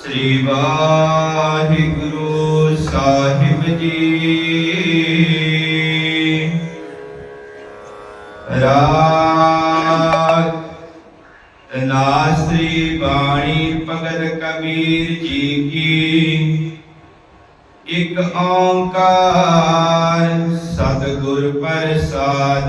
ਸ੍ਰੀ ਵਾਹਿਗੁਰੂ ਸਾਹਿਬ ਜੀ। ਰਾਗ ਤਨਾਸਰੀ ਬਾਣੀ ਭਗਤ ਕਬੀਰ ਜੀ ਕੀ ਇਕ ਓੰਕਾਰ ਸਤਿਗੁਰ ਪ੍ਰਸਾਦ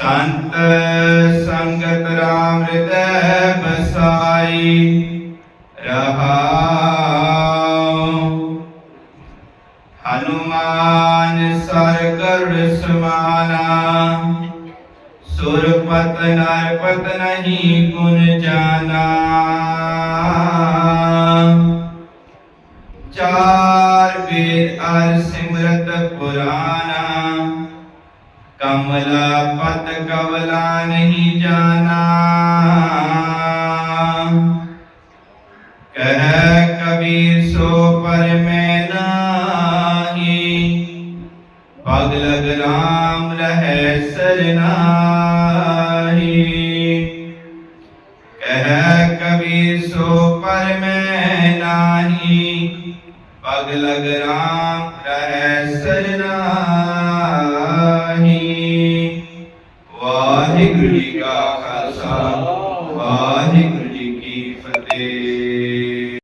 ਸੰਤ ਸੰਗਤ ਰਾਮ ਹਿਰਦੈ ਬਸਾਈ ਰਹਾਉ। ਹਨੂਮਾਨ ਸਰ ਗਰੁੜ ਸਮਾਨਾ, ਸੁਰਪਤ ਨਰਪਤ ਨਹੀਂ ਗੁਣ ਜਾਨਾ। ਚਾਰ ਵੇਦ ਅਰ ਸਿਮਰਤ ਪੁਰਾਨਾ ਕਮਲਾ ਪਤ ਕਵਲਾ ਨਹੀਂ ਜਾਣਾ ਕਹਿ ਕਬੀਰ ਸੋ ਪਰ ਮੈਂ ਨਾਹੀ ਪਗ ਲਗ ਰਾਮ ਰਹਿ ਸਰਨਾਹੀ ਕਹਿ ਕਬੀਰ ਸੋ ਪਰ ਮੈਂ ਨਾਹੀ ਪਗ ਲਗ ਰਾਮ ਰਹਿ ਸਰਨਾਹੀ ਵਾਹਿਗੁਰੂ